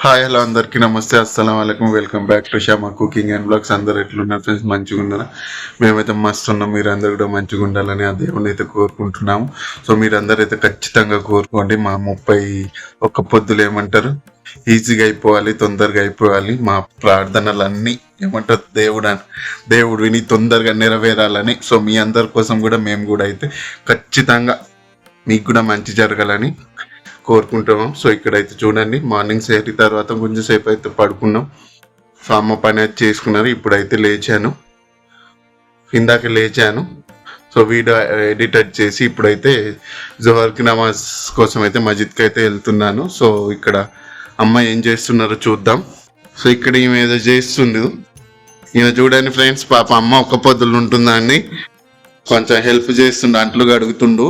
Hi hello అందరికీ నమస్తే. అస్సలం వాలేకం welcome back to Shama cooking and vlogs. అందరు ఎట్లున్నారు ఫ్రెండ్స్? మంచిగా ఉన్నారా? మేమైతే మస్తు ఉన్నాం. మీరు కూడా మంచిగా ఉండాలని ఆ దేవుని అయితే కోరుకుంటున్నాము సో మీరందరూ అయితే ఖచ్చితంగా కోరుకోండి. మా ముప్పై ఒక్క పొద్దులు ఏమంటారు? ఈజీగా అయిపోవాలి తొందరగా అయిపోవాలి. మా ప్రార్థనలన్నీ ఏమంటారు? దేవుడు అని దేవుడు విని తొందరగా నెరవేరాలని. సో మీ అందరి కోసం కూడా మేము కూడా అయితే ఖచ్చితంగా మీకు కూడా మంచి జరగాలని కోరుకుంటున్నాం. సో ఇక్కడైతే చూడండి మార్నింగ్ సేటి తర్వాత కొంచెం సేపు అయితే పడుకున్నాం. సో అమ్మ పని అయితే చేసుకున్నారు ఇప్పుడైతే లేచాను. ఇందాక లేచాను. సో వీడియో ఎడిట్ చేసి ఇప్పుడైతే జోహర్కి నమాజ్ కోసం అయితే మజిద్కి అయితే వెళ్తున్నాను. సో ఇక్కడ అమ్మ ఏం చేస్తున్నారో చూద్దాం. సో ఇక్కడ ఈమె ఏదో చేస్తుంది. ఈమె చూడండి ఫ్రెండ్స్ పాప అమ్మ ఒక్క పొద్దులు ఉంటుందని కొంచెం హెల్ప్ చేస్తుండు అంట్లు కడుగుతుండు.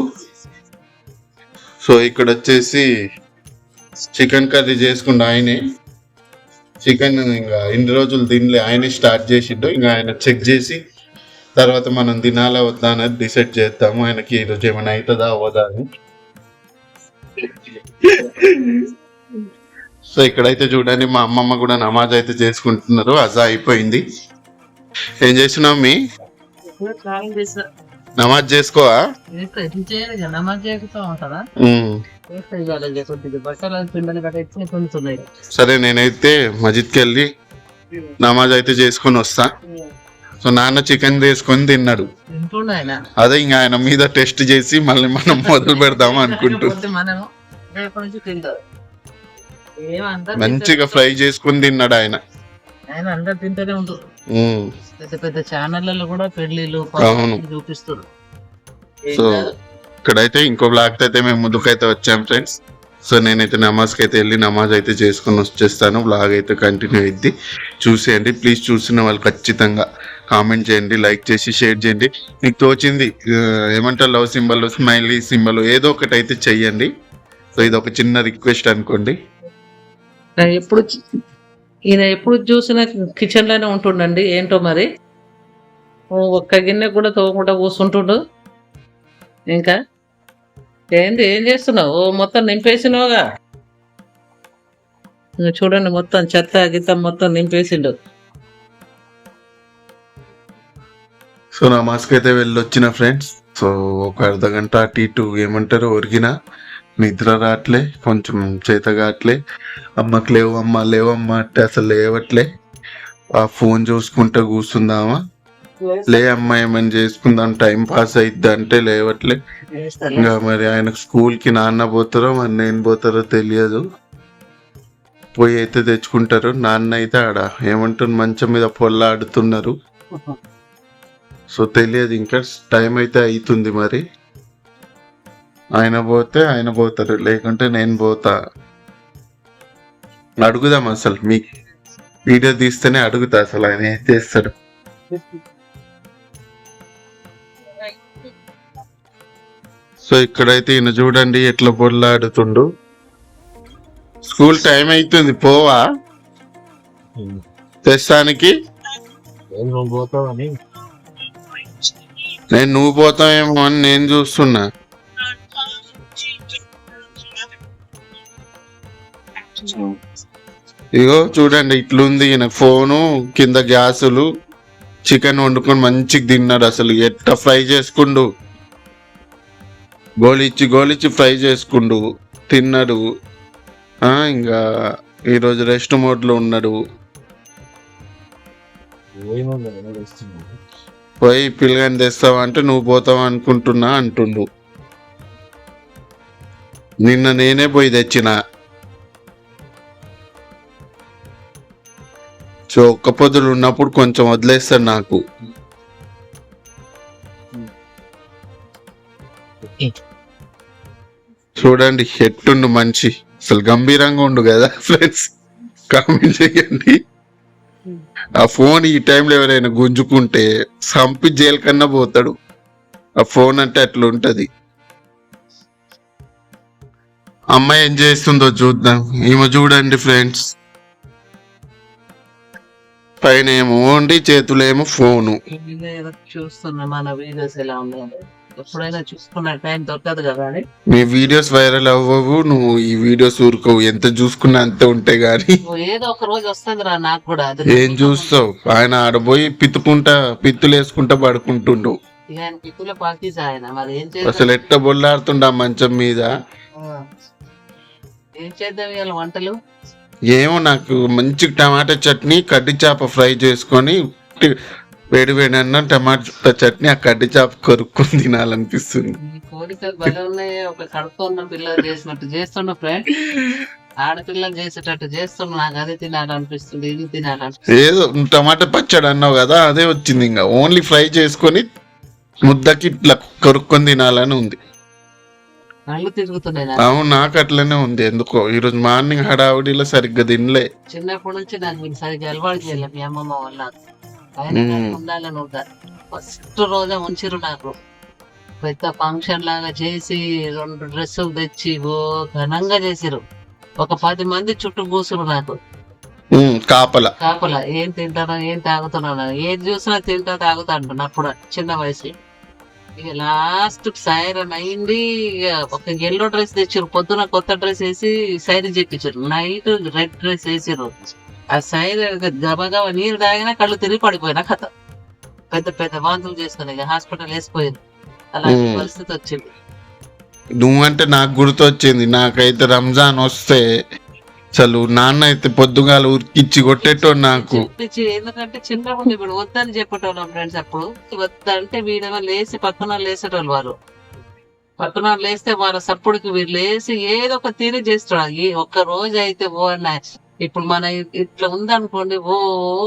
సో ఇక్కడ వచ్చేసి చికెన్ కర్రీ చేసుకున్న ఆయనే. చికెన్ ఇంకా ఇన్ని రోజులు తినలే ఆయనే స్టార్ట్ చేసిండు. ఇంకా ఆయన చెక్ చేసి తర్వాత మనం తినాలా వద్దా అనేది డిసైడ్ చేస్తాము ఆయనకి ఈరోజు ఏమైనా అవుతుందా అవ్వదా అని. సో ఇక్కడైతే చూడండి మా అమ్మమ్మ కూడా నమాజ్ అయితే చేసుకుంటున్నారు. అజా అయిపోయింది. ఏం చేస్తున్నావు మీ నమాజ్ చేసుకోవా? సరే నేనైతే మజిద్కి వెళ్ళి నమాజ్ అయితే చేసుకొని వస్తా. సో నాన్న చికెన్ తీసుకొని తిన్నాడు. అదే ఇంకా ఆయన మీద టెస్ట్ చేసి మళ్ళీ మనం మొదలు పెడదాం అనుకుంటూ. పోతే మనము రేపటి నుంచి తింటారు. ఏమంతా మంచిగా ఫ్రై చేసుకొని తిన్నాడు ఆయన. ఆయన అందరు తింటూనే ఉంటారు. పెద్ద పెద్ద ఛానళ్ళలో కూడా అవును. చూపిస్తారు సో ఇక్కడైతే ఇంకో బ్లాక్ అయితే మేము ముందుకైతే వచ్చాం ఫ్రెండ్స్ సో నేనైతే నమాజ్కి అయితే వెళ్ళి నమాజ్ అయితే చేసుకొని వచ్చేస్తాను. బ్లాగ్ అయితే కంటిన్యూ అయింది చూసేయండి. ప్లీజ్ చూసిన వాళ్ళు ఖచ్చితంగా కామెంట్ చేయండి లైక్ చేసి షేర్ చేయండి. మీకు తోచింది ఏమంటారు లవ్ సింబల్ స్మైలీ సింబల్ ఏదో ఒకటి అయితే చెయ్యండి. సో ఇది ఒక చిన్న రిక్వెస్ట్ అనుకోండి. ఎప్పుడు ఈయన ఎప్పుడు చూసినా కిచెన్లోనే ఉంటుండండి. ఏంటో మరి? ఒక్క గిన్నె కూడా తోగకుండా కూర్చుంటుండు. ఇంకా? ఏంది ఏం చేస్తున్నావు? మొత్తం నింపేసినావుగా? చూడండి మొత్తం చెత్త గిత్త మొత్తం నింపేసిండు. సో నా మాస్క్ అయితే వెళ్ళి వచ్చిన ఫ్రెండ్స్. సో ఒక అర్ధ గంట అటు ఇటు ఏమంటారు ఒరిగిన. నిద్ర రావట్లే కొంచెం చేత కావట్లే. అమ్మకి లేవు అమ్మ లేవమ్మ అంటే అసలు లేవట్లే. ఆ ఫోన్ చూసుకుంటూ కూర్చుందామా? లే అమ్మ ఏమైనా చేసుకుందాం టైం పాస్ అయిద్ది అంటే లేవట్లే. ఇంకా మరి ఆయన స్కూల్కి నాన్న పోతారో మరి నేను పోతారో తెలియదు. పోయి అయితే తెచ్చుకుంటారు. నాన్న అయితే ఆడ ఏమంటారు మంచం మీద పొల్లాడుతున్నారు. సో తెలియదు ఇంకా టైం అయితే అవుతుంది మరి. ఆయన పోతే ఆయన పోతారు లేకుంటే నేను పోతా. అడుగుదాం అసలు మీ వీడియో తీస్తేనే అడుగుతా అసలు ఆయన ఏం చేస్తాడు. సో ఇక్కడైతే ఈయన చూడండి ఎట్లా పొల్లాడుతుండు స్కూల్ టైం అవుతుంది పోవా? తెస్తానికి? నేను నువ్వు పోతావేమో అని నేను చూస్తున్నా. ఇగో చూడండి ఇట్లుంది ఈయన ఫోను కింద గ్యాసులు చికెన్ వండుకొని మంచిగా తిన్నాడు అసలు. ఎట్ట ఫ్రై చేసుకుండు? గోలిచ్చి గోలిచ్చి ఫ్రై చేసుకుండు. తిన్నాడు. ఇంకా ఈరోజు రెస్ట్ మోడ్లో ఉన్నాడు. పోయి పిల్లగాని తెస్తావా అంటే నువ్వు పోతావా అనుకుంటున్నా అంటుండు. నిన్న నేనే పోయి తెచ్చిన. సో ఒక్క పొద్దులు ఉన్నప్పుడు కొంచెం వదిలేస్తాడు నాకు. చూడండి ఎట్టుండు మనిషి అసలు గంభీరంగా ఉండు కదా ఫ్రెండ్స్ కామెంట్ చేయండి. ఆ ఫోన్ ఈ టైంలో ఎవరైనా గుంజుకుంటే సంపి జైలు కన్నా పోతాడు. ఆ ఫోన్ అంటే అట్లా ఉంటది అమ్మాయి ఏం చేస్తుందో చూద్దాం. ఈమె చూడండి ఫ్రెండ్స్ పైన ఏమో ఓన్లీ చేతులేమో ఫోను. చూస్తున్నా మన వీడియోస్ ఎలా ఉన్నాయి. ఎప్పుడైనా చూసుకున్న టైం దొరకదు కదా అని మీ వీడియోస్ వైరల్ అవ్వవు నువ్వు ఈ వీడియోస్ ఊరుకోవు. ఎంత చూసుకున్నా అంతే ఉంటాయి గాని. ఏదో ఒక రోజు వస్తుంది రా నాకు కూడా అది ఏం చూస్తావు? ఆయన ఆడపోయి పిత్తుకుంటా పిత్తులు వేసుకుంటా పడుకుంటుండు. ఇక ఆయన పిక్కుల పార్టీస్ ఆయన మరి ఏం అసలు ఎట్ట బొల్లాడుతుండ మంచం మీద. ఏం చేద్దాం ఇవాళ వంటలు? ఏమో నాకు మంచి టమాటా చట్నీ కడ్డి చేప ఫ్రై చేసుకొని వేడి వేడి అన్నం టమాటా చట్నీ ఆ కడ్డి చేప కొరుక్కొని తినాలనిపిస్తుంది. చేస్తున్న ఫ్రెండ్ ఆడపిల్లలు చేసేటట్టు చేస్తున్నా నాకు అదే తినాలనిపిస్తుంది ఇది తినాలనిపిస్తుంది. ఏదో టమాటా పచ్చడి అన్నావు కదా అదే వచ్చింది ఇంకా. ఓన్లీ ఫ్రై చేసుకొని ముద్దకి ఇట్లా కొరుక్కొని తినాలని ఉంది. కళ్ళు తిరుగుతున్నాయి నాకు అవును నాకు అట్లనే ఉంది. ఎందుకో? ఈరోజు మార్నింగ్ హడావుడిలో సరిగ్గా తినలే. చిన్నప్పటి నుంచి నాకు మీకు సరిగ్గా అలవాటు చేయలేదు మీ అమ్మమ్మ వల్ల. ఆయన మ్మ్. నాకు ఉండాలని ఫస్ట్ రోజే ఉంచిరు నాకు. పెద్ద ఫంక్షన్ లాగా చేసి రెండు డ్రెస్సులు తెచ్చి ఓ ఘనంగా చేసిరు ఒక పది మంది చుట్టూ కూసురు నాకు. ఉమ్, కాపల. కాపలా. ఏం తింటానో ఏం తాగుతున్నాను ఏది చూసినా తింటా తాగుతా అంటున్నా అప్పుడు చిన్న వయసు ఇక లాస్ట్ సైరన్ అయింది ఇక ఒక ఎల్లో డ్రెస్ తెచ్చారు పొద్దున కొత్త డ్రెస్ వేసి సైరన్ చెప్పించారు. నైట్ రెడ్ డ్రెస్ వేసారు ఆ సైరన్ గబగబా నీరు తాగినా కళ్ళు తిరిగి పడిపోయినా కథ. పెద్ద పెద్ద వాంతులు చేసుకుని ఇక హాస్పిటల్ వేసిపోయింది. అలాంటి. పరిస్థితి వచ్చింది. నువ్వంటే నాకు గుర్తొచ్చింది. నాకైతే రంజాన్ వస్తే అసలు నాన్న అయితే పొద్దుగాల ఉరికిచ్చి కొట్టేటో నాకు. ఎందుకంటే చిన్నప్పుడు ఇప్పుడు వద్దని చెప్పేటోళ్ళం ఫ్రెండ్స్ అప్పుడు. వద్దంటే వీడేమో లేచి పక్కన లేసేటోళ్ళు వారు. పక్కన లేస్తే వాళ్ళ సప్పుడుకి వీళ్ళు లేచి ఏదో ఒక తీరి చేస్తున్నాడు ఈ ఒక్క రోజు అయితే ఓ అన్న ఇప్పుడు మన ఇట్లా ఉందనుకోండి ఓ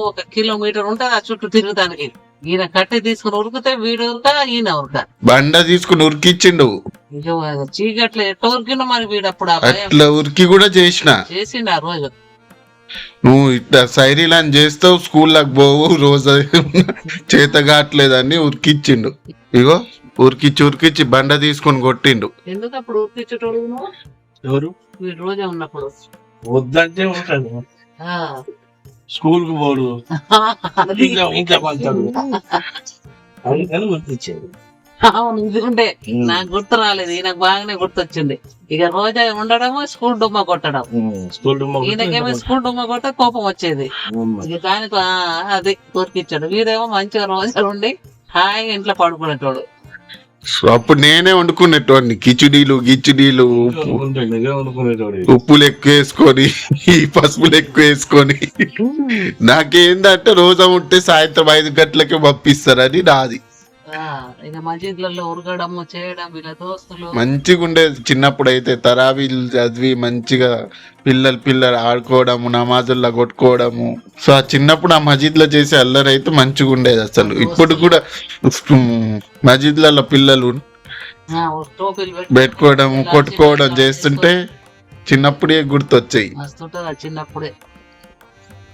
ఒక కిలోమీటర్ ఉంటుంది ఆ చుట్టూ తిరుగుతానికి. ఈయన కట్టె తీసుకుని ఉరికితే వీడు ఉరక ఈయన ఉరక బండ తీసుకుని ఉరికిచ్చిండు. చీకట్లో ఎట్ట ఉరికినా మరి వీడు అప్పుడు అట్లా ఉరికి కూడా చేసిన. చేసిండు ఆ రోజు. నువ్వు ఇట్లా సైరీలాన్ చేస్తావు స్కూల్లోకి పోవు రోజు చేత కావట్లేదని ఉరికిచ్చిండు. ఇగో ఉరికిచ్చి ఉరికిచ్చి బండ తీసుకొని కొట్టిండు. ఎందుకు అప్పుడు ఉరికిచ్చేటోడు? ఎవరు? వీడు రోజే ఉన్నప్పుడు. వద్దంటే ఉంటాడు. ఆ. స్కూల్కు పోడు. ఇంకా ఇంకా పంచాడు అందుకని గుర్తించేది అవును ఎందుకంటే నాకు గుర్తు రాలేదు ఈయనకు బాగానే గుర్తొచ్చింది. ఇక రోజా ఉండడము స్కూల్ డుమ్మ కొట్టడం. స్కూల్ ఈయనకేమో స్కూల్ డుమ్మ కొట్ట కోపం వచ్చేది. ఇక దానికి అది కోరికిచ్చాడు. వీడేమో మంచిగా రోజా ఉండి హాయిగా ఇంట్లో పడుకునేటోడు. అప్పుడు నేనే వండుకునేటోడిని. కిచిడీలు గిచిడీలు ఉప్పు. ఉప్పులు ఎక్కువ వేసుకొని ఈ పసుపులు ఎక్కువ వేసుకొని నాకేందంటే రోజా ఉంటే సాయంత్రం ఐదు గంటలకే పంపిస్తారని నాది. ఇక మసీద్లలో ఉరగడము చేయడం వీళ్ళ దోస్తులు. మంచిగా ఉండేది చిన్నప్పుడు అయితే తరాబీలు చదివి మంచిగా పిల్లలు పిల్లలు ఆడుకోవడము నమాజుల్లో కొట్టుకోవడము. సో ఆ చిన్నప్పుడు ఆ మసీద్లో చేసే అల్లరి అయితే మంచిగా ఉండేది అసలు ఇప్పుడు కూడా మసీద్లలో పిల్లలు పెట్టుకోవడం కొట్టుకోవడం చేస్తుంటే చిన్నప్పుడే గుర్తొచ్చాయి. చిన్నప్పుడే.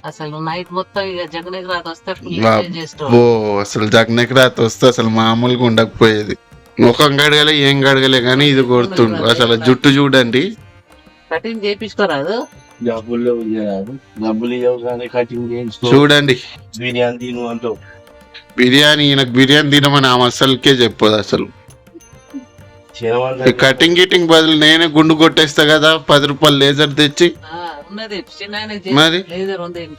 అసలు నైట్ మొత్తం ఇక జగనీకి రాత వస్తే ఫుల్ ఎంజాయ్ ఓ అసలు జగనకి రాత వస్తే అసలు మామూలుగా ఉండకపోయేది. ముఖం గడగలే ఏం గడగలే కానీ ఇది కొడుతుండు. అసలు జుట్టు చూడండి. కటింగ్ చేయించుకోరాదు? డబ్బులు ఇవ్వరాదు. డబ్బులు ఇవ్వవు కానీ కటింగ్ చేయించుకో. చూడండి. బిర్యానీ తిను అంటావు బిర్యానీ ఈయనకు బిర్యానీ తినమని ఆమె అసలుకే చెప్పదు అసలు. ఈ కటింగ్ గిటింగ్ బదులు నేనే గుండు కొట్టేస్తా కదా పది రూపాయలు లేజర్ తెచ్చి. ఆ, ఉన్నది. మరి? లేజర్ ఉంది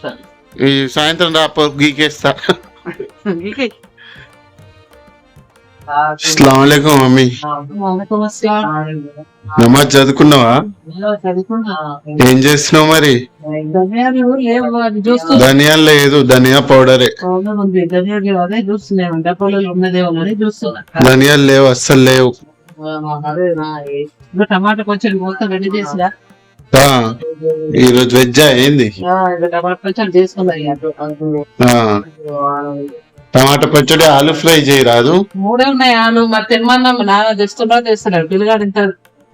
ఈ సాయంత్రం రాపో గీకేస్తా. గీకి. అస్సలం మమ్మీ. నమాజ్ చదువుకున్నావా. ఏం చేస్తున్నావు మరి? ధనియాలు లేదు ధనియా పౌడరే. ధనియాలు లేవు అస్సలు లేవు. టమాటా కొంచెం రెడీ ఈ రోజు ఏంది? ఇంకా టమాటా పచ్చడి ఆలు ఫ్రై చేయరాదు? మూడే ఉన్నాయి ఆలు మరి తినమన్నా నాన్న తెస్తున్నా తెస్తున్నాడు పిల్లగాడు ఇంత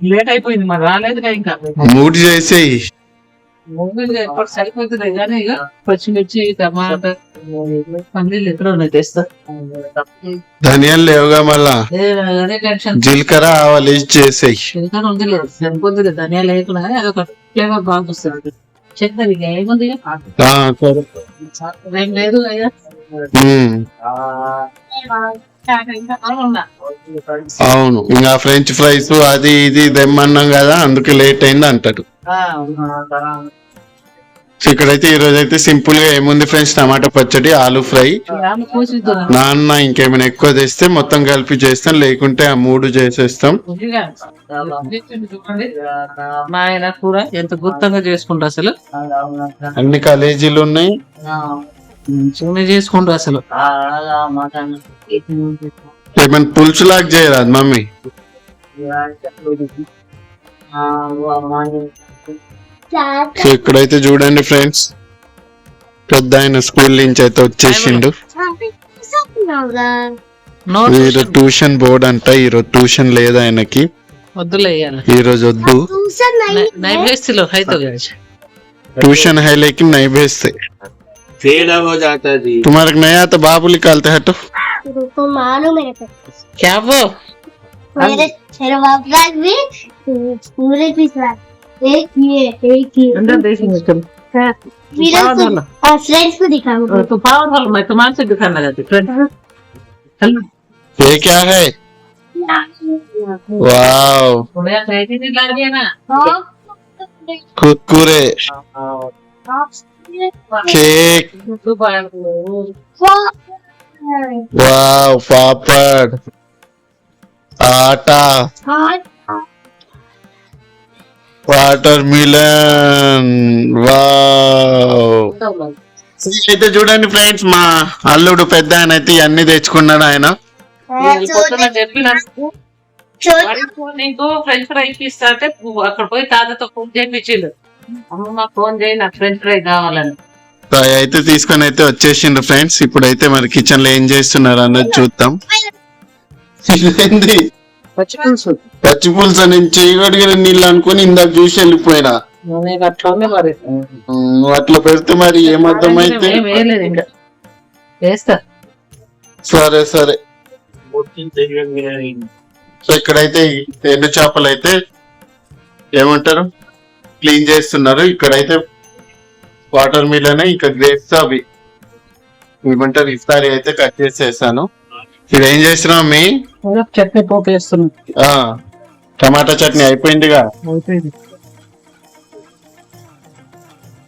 లేట్ అయిపోయింది మరి రాలేదుగా ఇంకా. మూడు చేసేయి. మూవీలు ఎప్పుడు సరిపోతుంది కానీ ఇక పచ్చిమిర్చి టమాటా ధనియాలు లేవుగా మళ్ళా? జీలకర్ర ఆవాలు వేసి చేసేయి. చికెన్ ఉంది లేదు. సరిపోతుంది ధనియాలు లేకుండా అదొక ఫ్లేవర్ ఇక ఏముంది. ఏం లేదు అయ్యా. అవును ఇంకా ఫ్రెంచ్ ఫ్రైస్ అది ఇది తెమ్మన్నాం కదా అందుకే లేట్ అయింది అంటాడు. సో ఇక్కడైతే ఈ రోజు అయితే సింపుల్గా ఏముంది ఫ్రెండ్స్? టమాటా పచ్చడి ఆలు ఫ్రై. నాన్న ఇంకేమైనా ఎక్కువ తెస్తే మొత్తం కలిపి చేస్తాం. లేకుంటే ఆ మూడు చేసేస్తాం. మా ఆయన కూడా ఎంత గుర్తంగా చేసుకుంటారు అసలు? అన్ని కాలేజీలు ఉన్నాయి. మంచిగానే చేసుకుంటారు అసలు. ఏమైనా పులుసు లాగా చేయరాదు మమ్మీ? సో ఇక్కడైతే చూడండి ఫ్రెండ్స్ పెద్ద ఆయన స్కూల్ నుంచి అయితే వచ్చేసిండు నో ఈరోజు ట్యూషన్ బోర్డ్ అంట ఈరోజు ట్యూషన్ లేదు ఆయనకి వద్దులే ఇయ్యాల. ఈ రోజు వద్దు నై- నైవేద్యలో అయితే ट्यूशन है लेकिन नहीं भेजते తేడా हो जाता जी तुम्हारे को नहीं आता बाबू निकालते हटो तो मानो मेरे पे क्या वो मेरे मेरे बाबा भी पूरे पिछला एक ये एक ये को डालो। और फ्रेंड्स को दिखाऊँगा तो पावर हॉल में तुम्हारे से दुकान लगाती फ्रेंड चलो। ये क्या है? वाओ। थोड़ा लगे ना। कुरकुरे। केक। वाओ पापड़। आटा। Watermelon wow. అయితే చూడండి ఫ్రెండ్స్ మా అల్లుడు పెద్ద ఆయన అయితే ఇవన్నీ తెచ్చుకున్నాడు ఆయన. నీకు. ఫ్రెంచ్ ఫ్రై ఇస్తే అక్కడ పోయి తాతతో ఫోన్ చేయించిండు. అమ్మ ఫోన్ చేయి నాకు ఫ్రెంచ్ ఫ్రై కావాలని. అయితే తీసుకొని అయితే వచ్చేసిండ్రు ఫ్రెండ్స్. ఇప్పుడైతే మరి కిచెన్లో ఏం చేస్తున్నారు అన్నది చూద్దాం. పచ్చి పులుసు నేను చేయగడిగిన నీళ్ళు అనుకుని ఇందాక చూసి వెళ్ళిపోయినా. మరి. నువ్వు అట్లా పెడితే మరి ఏమర్థమైతే? వేయలేదు ఇంకా. వేస్తా. సరే సరే. సో ఇక్కడైతే ఎండు చేపలు అయితే ఏమంటారు? క్లీన్ చేస్తున్నారు. ఇక్కడైతే వాటర్ మిల్ అనే ఇంకా గ్రేప్స్ అవి. ఏమంటారు? ఇఫ్తారీ అయితే కట్ చేసేసాను. ఇది ఏం చేస్తున్నావు మీ చట్నీ పోపు వేస్తున్నా ఆ, టమాటా చట్నీ అయిపోయిందిగా. అయిపోయింది.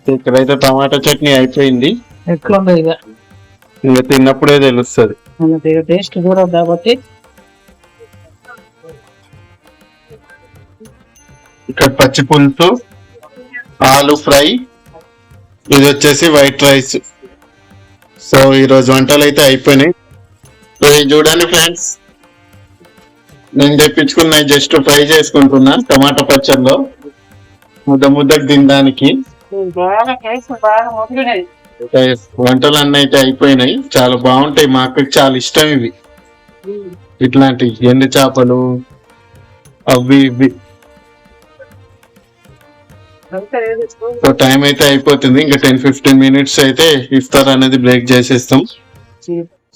ఇక్కడైతే టమాటా చట్నీ అయిపోయింది. ఎట్లుంది ఇక? ఇంకా తిన్నప్పుడే తెలుస్తుంది. టేస్ట్ కూడా కాబట్టి. ఇక్కడ పచ్చి పులుసు ఆలు ఫ్రై ఇది వచ్చేసి వైట్ రైస్. సో ఈ రోజు వంటలు అయితే అయిపోయినాయి. సో ఇది చూడండి ఫ్రెండ్స్. నేను తెప్పించుకున్న జస్ట్ ఫ్రై చేసుకుంటున్నా టమాటా పచ్చడిలో ముద్ద ముద్దకు తినడానికి. వంటలు అన్నీ అయితే అయిపోయినాయి. చాలా బాగుంటాయి. మా అక్కకి చాలా ఇష్టం ఇవి. ఇట్లాంటి ఎండు చేపలు అవి ఇవి. సో టైం అయితే అయిపోతుంది. ఇంకా టెన్ ఫిఫ్టీన్ మినిట్స్ అయితే ఇఫ్తార్ అనేది బ్రేక్ చేసేస్తాం.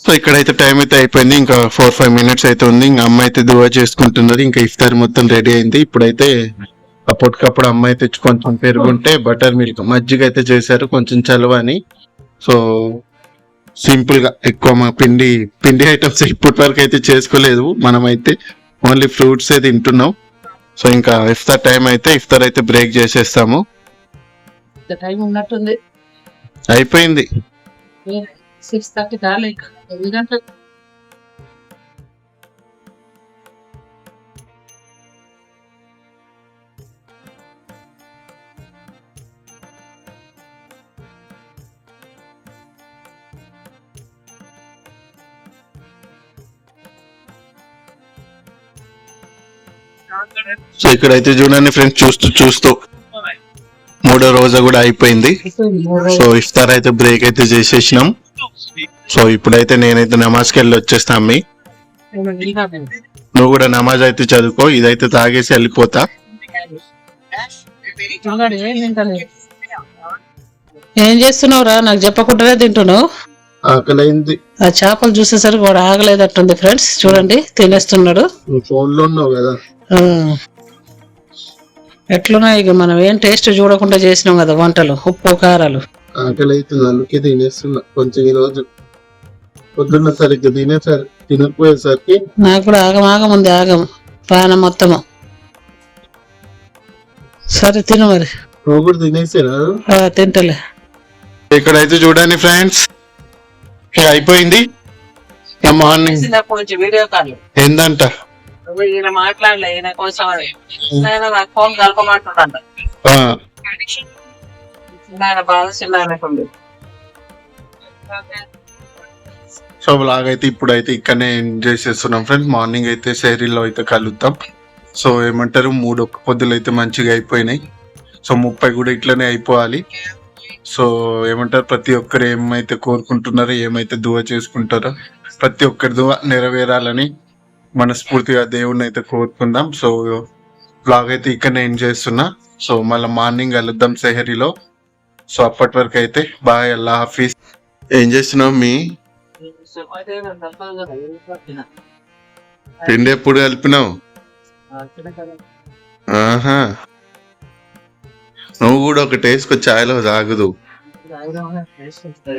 సో ఇక్కడైతే టైం అయితే అయిపోయింది. ఇంకా ఫోర్ ఫైవ్ మినిట్స్ అయితే ఉంది. ఇంకా అమ్మ అయితే దువా చేసుకుంటున్నది. ఇంకా ఇఫ్తార్ మొత్తం రెడీ అయింది. ఇప్పుడైతే అప్పటికప్పుడు అమ్మ అయితే కొంచెం పెరుగుంటే బటర్ మిల్క్ మజ్జిగ అయితే చేశారు. కొంచెం చలువ అని. సో సింపుల్గా ఎక్కువ మా పిండి పిండి ఐటమ్స్ ఇప్పటి వరకు అయితే చేసుకోలేదు. మనమైతే ఓన్లీ ఫ్రూట్స్ ఏ తింటున్నాం. సో ఇంకా ఇఫ్తార్ టైం అయితే ఇఫ్తార్ అయితే బ్రేక్ చేసేస్తాము. టైం ఉన్నట్టుంది. అయిపోయింది. సిక్స్ థర్టీ గంటలు సో ఇక్కడైతే చూడండి ఫ్రెండ్స్ చూస్తూ చూస్తూ మూడో రోజు కూడా అయిపోయింది. సో ఇఫ్తార్ అయితే బ్రేక్ అయితే చేసేసినాం. సో ఇప్పుడైతే నేనైతే నమాజ్కి వెళ్ళి వచ్చేస్తా అమ్మి. నువ్వు కూడా నమాజ్ అయితే చదువుకో ఇదైతే తాగేసి వెళ్ళిపోతా. ఏం చేస్తున్నావురా? నాకు చెప్పకుండానే తింటున్నావు. ఆకలైంది. ఆ చేపలు చూసేసరికి వాడు ఆగలేదట్టుంది ఫ్రెండ్స్. చూడండి తినేస్తున్నాడు. ఫోన్లో ఉన్నావు కదా. ఆ. ఎట్లున్నాయి ఇక మనం? ఏం టేస్ట్ చూడకుండా చేసినాం కదా వంటలు? ఉప్పు కారాలు. ఆకలి అవుతుంది అందుకే తినేస్తున్నా. కొంచెం ఈ రోజు పొద్దున్న సరిగ్గా తినేసరి తినకపోయేసరికి నాకు కూడా ఆగం ఆగం ఉంది ఆగం. ప్రాణం మొత్తము. సరే తిను మరి. నువ్వు కూడా తినేసారా? తింటలే. ఇక్కడైతే చూడండి ఫ్రెండ్స్. అయిపోయింది? ఇక మార్నింగ్. చిన్నప్పటి నుంచి వీడియో కాల్. ఏందంట? ఈయన మాట్లాడలే ఈయన కోసం అని. ఆయన నాకు ఫోన్ కలపమంటుండంట ఆ, ఆయన బాధ చిన్న సో బ్లాగ్ అయితే ఇప్పుడైతే ఇక్కడనే ఎంజాయ్ చేస్తున్నాం ఫ్రెండ్స్ మార్నింగ్ అయితే శైరీలో అయితే కలుద్దాం. సో ఏమంటారు? మూడు ఒక్క పొద్దులు అయితే మంచిగా అయిపోయినాయి. సో ముప్పై కూడా ఇట్లనే అయిపోవాలి. సో ఏమంటారు? ప్రతి ఒక్కరు ఏమైతే కోరుకుంటున్నారో ఏమైతే దువ చేసుకుంటారో ప్రతి ఒక్కరి దువ నెరవేరాలని మనస్ఫూర్తిగా దేవుణ్ణి అయితే కోరుకుందాం. సో బ్లాగ్ అయితే ఇక్కడనే ఎంజాయ్ చేస్తున్నా. సో మళ్ళీ మార్నింగ్ కలుద్దాం సెహరీలో సో అప్పటి వరకు అయితే బాయ్ అల్లా హాఫీజ్. ఏం చేస్తున్నావు మీ? పిండి ఎప్పుడు కలిపినావు? ఆహా. నువ్వు కూడా ఒకటి వేసుకో ఛాయలో తాగదు.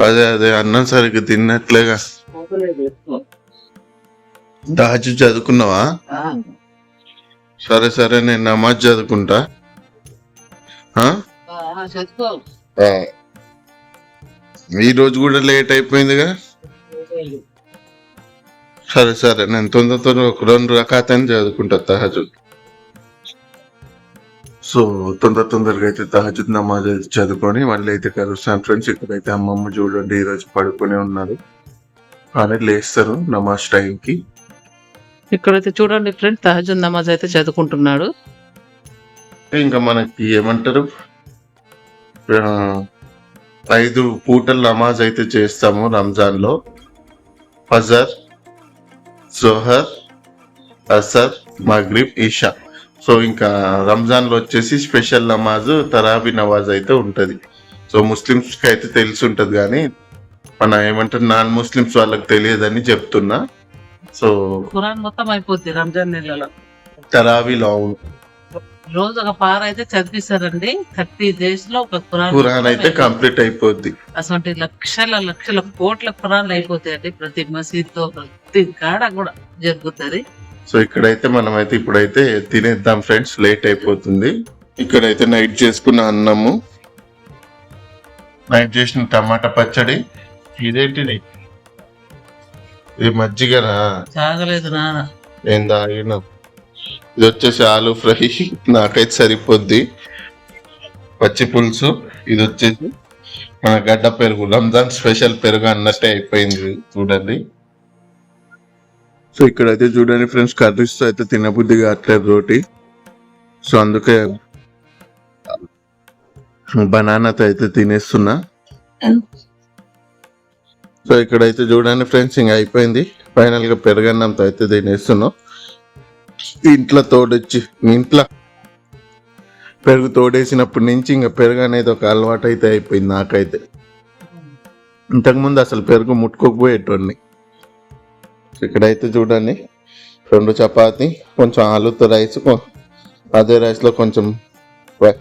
అదే అదే అన్నం సరిగ్గా తిన్నట్లేగా. దాచి చదువుకున్నావా? సరే సరే నేను నమాజ్ చదువుకుంటా. ఈ రోజు కూడా లేట్ అయిపోయిందిగా? సరే సరే. నేను తొందర తొందర ఒక రెండు రకాతని చదువుకుంటా తహజుద్. సో తొందర తొందరగా అయితే తహజుద్ నమాజ్ అయితే చదువుకొని మళ్ళీ అయితే కలుస్తాను ఫ్రెండ్స్ ఇక్కడైతే అమ్మమ్మ చూడండి ఈ రోజు పడుకొని ఉన్నారు. కానీ లేస్తారు నమాజ్ టైంకి. ఇక్కడైతే చూడండి ఫ్రెండ్ తహజుద్ నమాజ్ అయితే చదువుకుంటున్నాడు. ఇంకా మనకి ఏమంటారు? ఐదు పూటల నమాజ్ అయితే చేస్తాము రంజాన్లో ఫజర్ జోహర్ అసర్ మగ్రిబ్ ఈషా. సో ఇంకా రంజాన్లో వచ్చేసి స్పెషల్ నమాజ్ తరాబీ నమాజ్ అయితే ఉంటది. సో ముస్లిమ్స్కి అయితే తెలిసి ఉంటది కానీ మన ఏమంటారు నాన్ ముస్లిమ్స్ వాళ్ళకి తెలియదని చెప్తున్నా. సో ఖురాన్ మొత్తం అయిపోద్ది రంజాన్ నెలలో. తరాబీలో రోజు ఒక పార అయితే చదివిస్తారండి. థర్టీ డేస్లో ఒక ఖురాన్ అయితే కంప్లీట్ అయిపోద్ది. అసలు లక్షల లక్షల కోట్ల ఖురాన్లు అయిపోతాయండి. ప్రతి మసీద్తో ప్రతి కాడ కూడా జరుగుతుంది సో ఇక్కడైతే మనం అయితే ఇప్పుడైతే తినేద్దాం ఫ్రెండ్స్. లేట్ అయిపోతుంది. ఇక్కడైతే నైట్ చేసుకున్న అన్నము. నైట్ చేసిన టమాటా పచ్చడి. ఇదేంటిది? ఇది మజ్జిగనా సాగలేదు నాన్న. తాగిన ఇది వచ్చేసి ఆలు ఫ్రై నాకైతే సరిపోద్ది. పచ్చి పులుసు. ఇది వచ్చేసి మన గడ్డ పెరుగు. రంజాన్ స్పెషల్ పెరుగు అన్నట్టే అయిపోయింది చూడండి. సో ఇక్కడైతే చూడండి ఫ్రెండ్స్ కర్రీస్తో అయితే తినబుద్ధి కావట్లేదు రోటీ. సో అందుకే బనానాతో అయితే తినేస్తున్నా. సో ఇక్కడైతే చూడండి ఫ్రెండ్స్ ఇంకా అయిపోయింది. ఫైనల్గా పెరగన్నంతో అయితే తినేస్తున్నాం. ఇంట్లో తోడొచ్చి ఇంట్లో పెరుగు తోడేసినప్పటి నుంచి ఇంకా పెరుగు అనేది ఒక అలవాటు అయితే అయిపోయింది నాకైతే. ఇంతకుముందు అసలు పెరుగు ముట్టుకోకపోయేటోడిని. ఇక్కడైతే చూడండి రెండు చపాతి కొంచెం ఆలుతో రైస్ అదే రైస్లో కొంచెం పె-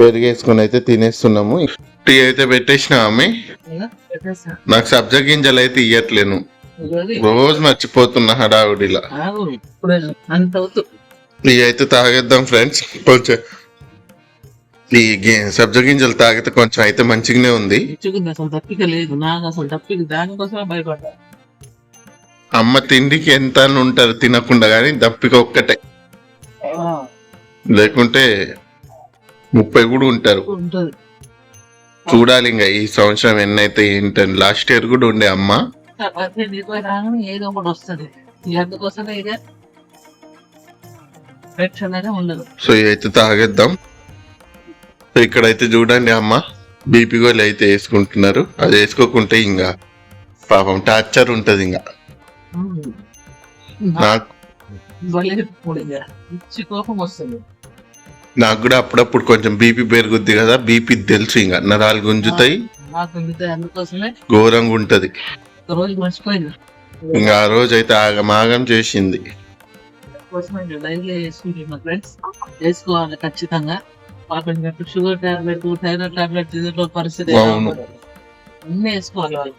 పెరుగు వేసుకొని అయితే తినేస్తున్నాము. టీ అయితే పెట్టేసిన ఆమె. నాకు సబ్జా గింజలు అయితే ఇయ్యట్లేను. రోజు మర్చిపోతున్నా హడావుడిలా అంత అవుతూ. ఇవి అయితే తాగేద్దాం ఫ్రెండ్స్. కొంచెం ఈ గి- సబ్జా గింజలు తాగితే కొంచెం అయితే మంచిగానే ఉంది. అసలు తప్పిక లేదు. నాకు అసలు తప్పిక దానికోసమే భయపడ్డా. అమ్మ తిండికి ఎంత అని ఉంటారు తినకుండా కానీ దప్పిక ఒక్కటే. లేకుంటే ముప్పై కూడా ఉంటారు. చూడాలి ఇంకా ఈ సంవత్సరం ఎన్నైతే ఏంటని. లాస్ట్ ఇయర్ కూడా ఉండే అమ్మ. ప్రతి నీకు రాగానే ఏదో ఒకటి వస్తుంది. అందుకోసమే ఇక టెన్షన్ అనేది ఉండదు. సో అయితే తాగేద్దాం. సో ఇక్కడైతే చూడండి అమ్మ బీపీ గోళీ అయితే వేసుకుంటున్నారు. అది వేసుకోకుంటే ఇంకా పాపం టార్చర్ ఉంటది ఇంకా. నాకు కోపం వస్తుంది. నాకు కూడా అప్పుడప్పుడు కొంచెం బీపీ పెరుగుద్ది కదా బీపీ తెలుసు ఇంకా. నరాలు గుంజుతాయి. ఘోరంగా ఉంటది. రోజు మర్చిపోయింది. ఇంకా ఆ రోజు అయితే ఆగమాగం చేసింది. వేసుకోవాలి ఖచ్చితంగా. పాపం షుగర్ టాబ్లెట్ థైరాయిడ్ టాబ్లెట్ తీసుకున్న పరిస్థితి. అన్నీ వేసుకోవాలి వాళ్ళు.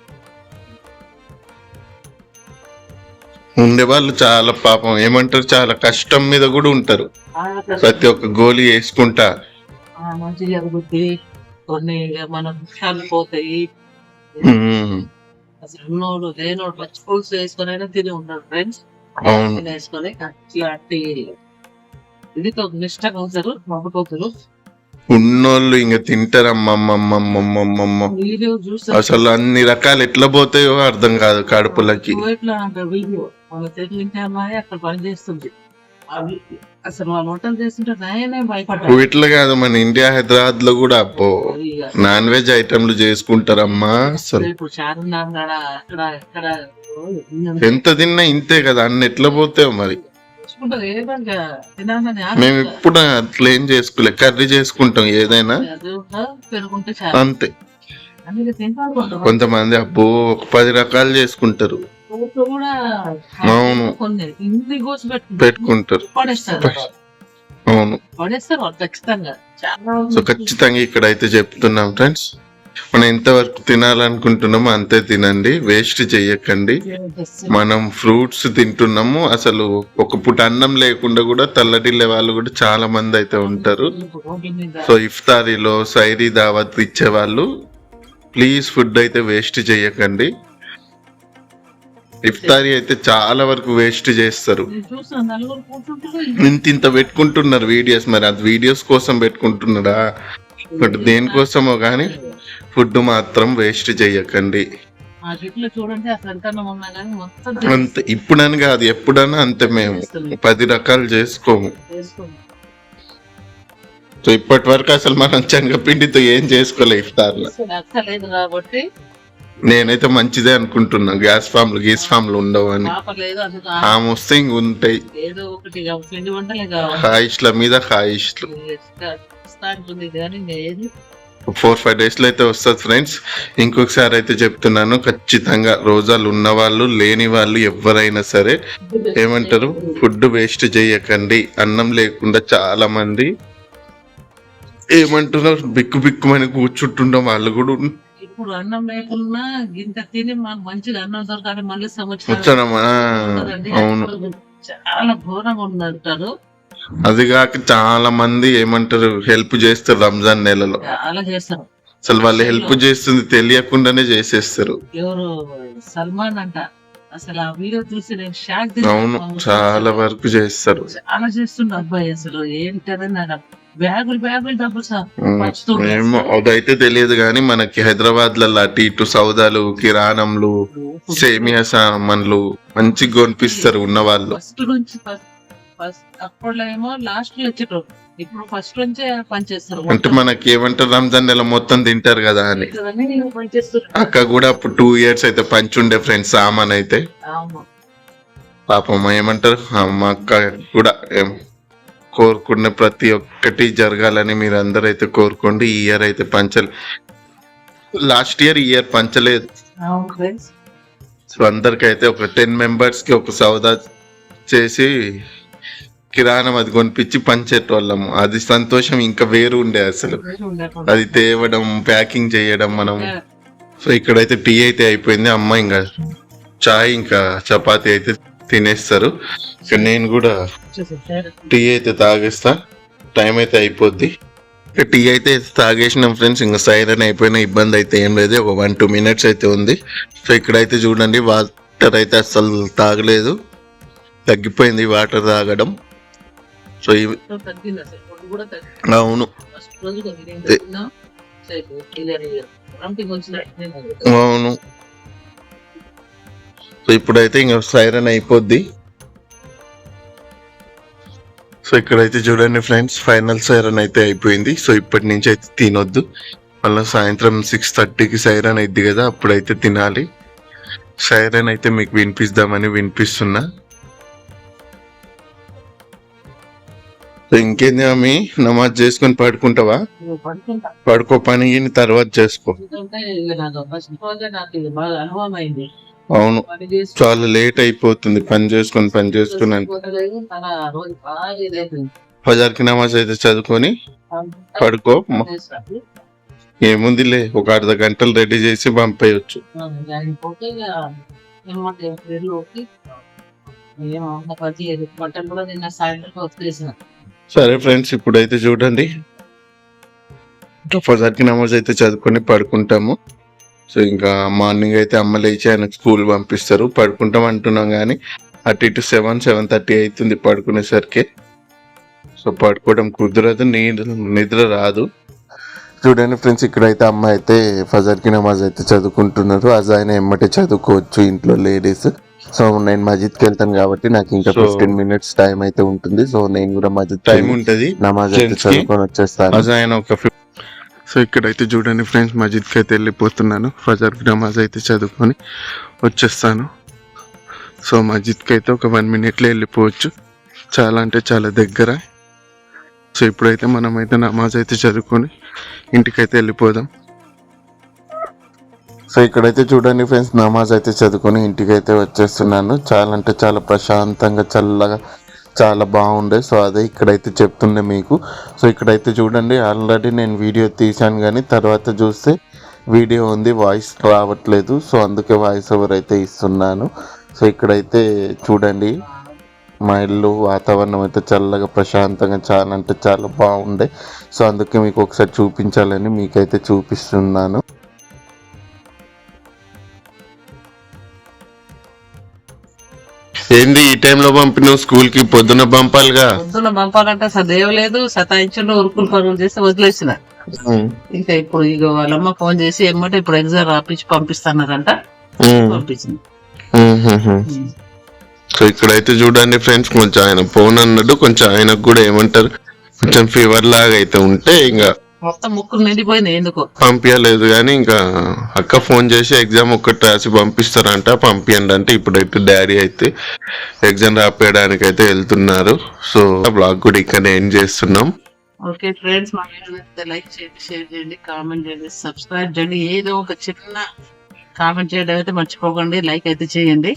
ఉండే వాళ్ళు చాలా పాపం. ఏమంటారు? చాలా కష్టం మీద కూడా ఉంటారు. ప్రతి ఒక్క గోళీ వేసుకుంటా. మంచి జరుగుద్ది కొన్ని మన పోతాయి. అసలు లేనోడు పచ్చి పులుసు వేసుకొని అయినా తిని ఉన్నాడు ఫ్రెండ్స్ వేసుకొని అట్లాంటి ఇది నిష్టగా ఉంటారు మొక్కపోతారు ఉన్నోళ్ళు ఇంక తింటారమ్మమ్మమ్మమ్మమ్మమ్మ. అసలు అన్ని రకాలు ఎట్లా పోతాయో అర్థం కాదు కడుపులకి. అక్కడ పని చేస్తుంది. అసలు వాళ్ళు వంటలు చేస్తుంటే నాయనే భయపడ్డాడు ఇట్లా కాదు మన ఇండియా హైదరాబాద్లో కూడా అబ్బో నాన్ వెజ్ ఐటమ్లు చేసుకుంటారమ్మా అసలు. ఇప్పుడు చార్మినార్ కాడ అక్కడ ఎంత తిన్నా ఇంతే కదా అన్ని ఎట్లా పోతాయో మరి. చూసుకుంటారు ఏదంగా తినాలని ఆశ. మేము ఇప్పుడు అట్లా ఏం చేసుకోలే కర్రీ చేసుకుంటాం ఏదైనా. అది కూడా పెరుగుంటే చాలు. అంతే. అందుకే. కొంతమంది అబ్బో ఒక పది రకాలు చేసుకుంటారు. ఊరికే కూడా అవును. పెట్టుకుంటారు. పడేస్తారు. అవును. పడేస్తారు ఖచ్చితంగా. సో ఖచ్చితంగా ఇక్కడ అయితే చెప్తున్నాం ఫ్రెండ్స్. మనం ఎంతవరకు తినాలనుకుంటున్నామో అంతే తినండి. వేస్ట్ చెయ్యకండి. మనం ఫ్రూట్స్ తింటున్నాము. అసలు ఒక పూట అన్నం లేకుండా కూడా తల్లడిల్లే వాళ్ళు కూడా చాలా మంది అయితే ఉంటారు. సో ఇఫ్తారీలో సైరీ దావత్ ఇచ్చే వాళ్ళు ప్లీజ్ ఫుడ్ అయితే వేస్ట్ చేయకండి ఇఫ్తారీ అయితే చాలా వరకు వేస్ట్ చేస్తారు. ఇంత ఇంత పెట్టుకుంటున్నారు వీడియోస్ మరి అది వీడియోస్ కోసం పెట్టుకుంటున్నారా? బట్ దేనికోసమో కానీ ఫుడ్ మాత్రం వేస్ట్ చేయకండి. అంతే ఇప్పుడని కాదు ఎప్పుడైనా అంతే మేము. పది రకాలు చేసుకోము. సో ఇప్పటి వరకు అసలు మనం శనగపిండితో ఏం చేసుకోలే ఇఫ్తార్లో. నేనైతే మంచిదే అనుకుంటున్నా. గ్యాస్ ఫామ్లు గీస్ ఫామ్లు ఉండవు అని ఆమె వస్తే ఇంక ఉంటాయి హాయిష్ల మీద హాయిష్లు ఫోర్ ఫైవ్ డేస్లో అయితే వస్తుంది ఫ్రెండ్స్ ఇంకొకసారి అయితే చెప్తున్నాను ఖచ్చితంగా రోజాలు ఉన్న వాళ్ళు లేని వాళ్ళు ఎవరైనా సరే ఏమంటారు? ఫుడ్ వేస్ట్ చేయకండి. అన్నం లేకుండా చాలా మంది ఏమంటున్నారు? బిక్కు బిక్కుమని కూర్చుంటున్న వాళ్ళు కూడా ఇప్పుడు అన్నం లేకున్నా ఇంత తిని మాకు మంచిగా అన్నం దొరకాలి మళ్ళీ సంవత్సరం చాలా ఘోరంగా ఉందంటారు. అది కాక చాలా మంది ఏమంటారు హెల్ప్ చేస్తారు రంజాన్ నెలలో. అలా చేస్తారు. అసలు వాళ్ళు హెల్ప్ చేస్తుంది తెలియకుండానే చేసేస్తారు. ఎవరు? సల్మాన్ అంట. అసలు ఆ వీడియో చూసి నేను షాక్ అవును చాలా వరకు చేస్తారు. చాలా చేస్తుండ అబ్బాయి అసలు. ఏంటని నాకు బ్యాగులు బ్యాగులు డబ్బులు సార్. ఉమ్, ఏమో అదైతే తెలియదు కానీ మనకి హైదరాబాద్లలో అటు ఇటు సౌదాలు కిరాణంలు సేమియా సామాన్లు మంచిగా కొనిపిస్తారు ఉన్న వాళ్ళు ఫస్ట్ నుంచి ఫస్ట్ అప్పట్లో ఏమో లాస్ట్లో వచ్చేటోడు ఇప్పుడు ఫస్ట్ నుంచే పనిచేస్తారు అంటే మనకి ఏమంటారు రంజాన్ నెల మొత్తం తింటారు కదా అని. అక్క కూడా అప్పుడు టూ ఇయర్స్ అయితే పంచుండే ఫ్రెండ్స్ సామాన్ అయితే. పాపం ఏమంటారు ఆ మా అక్క కూడా ఏం కోరుకున్న ప్రతి ఒక్కటి జరగాలని మీరు అందరూ అయితే కోరుకోండి. ఈ ఇయర్ అయితే పంచలే లాస్ట్ ఇయర్ ఈ ఇయర్ పంచలేదు. సో అందరికైతే ఒక టెన్ మెంబర్స్కి ఒక సౌదా చేసి కిరాణం అది కొనిపించి పంచేటోళ్ళము. అది సంతోషం ఇంకా వేరు ఉండే అసలు. అది తేవడం ప్యాకింగ్ చేయడం మనం. సో ఇక్కడైతే టీ అయితే అయిపోయింది. అమ్మ ఇంకా చాయ్ ఇంకా చపాతీ అయితే తినేస్తారు. ఇక నేను కూడా టీ అయితే తాగేస్తా. టైం అయితే అయిపోద్ది. టీ అయితే తాగేసినాం ఫ్రెండ్స్ ఇంకా సైరన్ అయిపోయిన ఇబ్బంది అయితే ఏం లేదు. ఒక వన్ టూ మినిట్స్ అయితే ఉంది. సో ఇక్కడైతే చూడండి వాటర్ అయితే అసలు తాగలేదు. తగ్గిపోయింది వాటర్ తాగడం. సో ఇవి అవును. అవును. సో ఇప్పుడైతే ఇంకా సైరన్ అయిపోద్ది. సో ఇక్కడైతే చూడండి ఫ్రెండ్స్ ఫైనల్ సైరన్ అయితే అయిపోయింది. సో ఇప్పటి నుంచి అయితే తినొద్దు. మళ్ళీ సాయంత్రం సిక్స్ థర్టీకి సైరన్ అయింది కదా అప్పుడైతే తినాలి. సైరన్ అయితే మీకు వినిపిద్దామని వినిపిస్తున్నా. ఇంకేంది ఆమె? నమాజ్ చేసుకొని పడుకుంటావా? పడుకుంటా. పడుకో పని తర్వాత చేసుకో. అవును. చాలా లేట్ అయిపోతుంది. పని చేసుకొని పని చేసుకుని ఫజార్కి నమాజ్ అయితే చదువుకొని పడుకో. ఏముందిలే ఒక అర్ధ గంటలు రెడీ చేసి పంపేయచ్చు. సరే ఫ్రెండ్స్ ఇప్పుడైతే చూడండి. ఫజర్కి నమాజ్ అయితే చదువుకొని పడుకుంటాము. సో ఇంకా మార్నింగ్ అయితే అమ్మ లేచి ఆయనకు స్కూల్ పంపిస్తారు. పడుకుంటాం అంటున్నాం కానీ అటు ఇటు సెవెన్ సెవెన్ థర్టీ అవుతుంది పడుకునేసరికి. సో పడుకోవడం కుదరదు నిద్ర నిద్ర రాదు. చూడండి ఫ్రెండ్స్ ఇక్కడైతే అమ్మ అయితే ఫజర్కి నమాజ్ అయితే చదువుకుంటున్నారు. అజాయిన ఎమ్మటే చదువుకోవచ్చు ఇంట్లో లేడీస్. సో నేను మస్జిద్కి వెళ్తాను కాబట్టి నాకు ఇంకా ఫిఫ్టీన్ మినిట్స్ టైం అయితే ఉంటుంది. సో నేను కూడా మస్జిద్ టైం ఉంటది. నమాజ్ అయితే చదువుకొని వచ్చేస్తాను. అజాయన ఒక సో ఇక్కడైతే చూడండి ఫ్రెండ్స్ మస్జిద్కి అయితే వెళ్ళిపోతున్నాను. ఫజర్ నమాజ్ అయితే చదువుకొని వచ్చేస్తాను. సో మస్జిద్కి అయితే ఒక వన్ మినిట్లో వెళ్ళిపోవచ్చు. చాలా అంటే చాలా దగ్గర. సో ఇప్పుడైతే మనం అయితే నమాజ్ అయితే చదువుకొని ఇంటికైతే వెళ్ళిపోదాం. సో ఇక్కడైతే చూడండి ఫ్రెండ్స్ నమాజ్ అయితే చదువుకొని ఇంటికి అయితే వచ్చేస్తున్నాను. చాలా అంటే చాలా ప్రశాంతంగా చల్లగా చాలా బాగుండే. సో అదే ఇక్కడైతే చెప్తుండే మీకు. సో ఇక్కడైతే చూడండి ఆల్రెడీ నేను వీడియో తీశాను కానీ తర్వాత చూస్తే వీడియో ఉంది వాయిస్ రావట్లేదు. సో అందుకే వాయిస్ ఓవర్ అయితే ఇస్తున్నాను. సో ఇక్కడైతే చూడండి మా ఇల్లు వాతావరణం అయితే చల్లగా ప్రశాంతంగా చాలా అంటే చాలా బాగుండే. సో అందుకే మీకు ఒకసారి చూపించాలని మీకైతే చూపిస్తున్నాను. ఏంది? ఈ టైంలో పంపిన స్కూల్కి పొద్దున పంపాలిగా. పొద్దున పంపాలంటే సదేవ లేదు సతాయించండు ఉరుకులు పరుగులు చేసి వదిలేసిన. ఇంకా ఇప్పుడు ఇక వాళ్ళమ్మ ఫోన్ చేసి ఎమ్మటే ఇప్పుడు ఎగ్జామ్ రాపించి పంపిస్తాన్నారంట. పంపించింది. సో ఇక్కడైతే చూడండి ఫ్రెండ్స్ కొంచెం ఆయన ఫోన్ అన్నాడు కొంచెం ఆయనకు కూడా ఏమంటారు కొంచెం ఫీవర్ లాగా అయితే ఉంటే ఇంకా మొత్తం ముక్కులు నిండిపోయింది ఎందుకో. పంపించలేదు కానీ ఇంకా అక్క ఫోన్ చేసి ఎగ్జామ్ ఒక్కటి రాసి పంపిస్తారంట పంపించండి అంటే ఇప్పుడైతే డాడీ అయితే ఎగ్జామ్ రాపేయడానికి అయితే వెళ్తున్నారు. సో బ్లాగ్ కూడా ఇక్కడ ఏం చేస్తున్నాం. ఓకే ఫ్రెండ్స్ మా వీడియో నచ్చితే లైక్ చేయండి షేర్ చేయండి కామెంట్ చేయండి సబ్స్క్రైబ్ చేయండి. ఏదో ఒక చిన్న కామెంట్ చేయడం అయితే మర్చిపోకండి లైక్ అయితే చేయండి.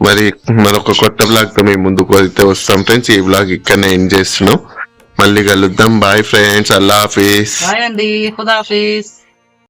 మరి మరొక కొత్త బ్లాగ్తో మేము ముందుకు అయితే వస్తాం. ఫ్రెండ్స్ ఈ బ్లాగ్ ఇక్కడనే ఏం చేస్తున్నాం. మళ్ళీ కలుద్దాం. బాయ్ ఫ్రెండ్స్ అల్లా హాఫీస్ బాయ్ అండి ఖుదా హాఫీస్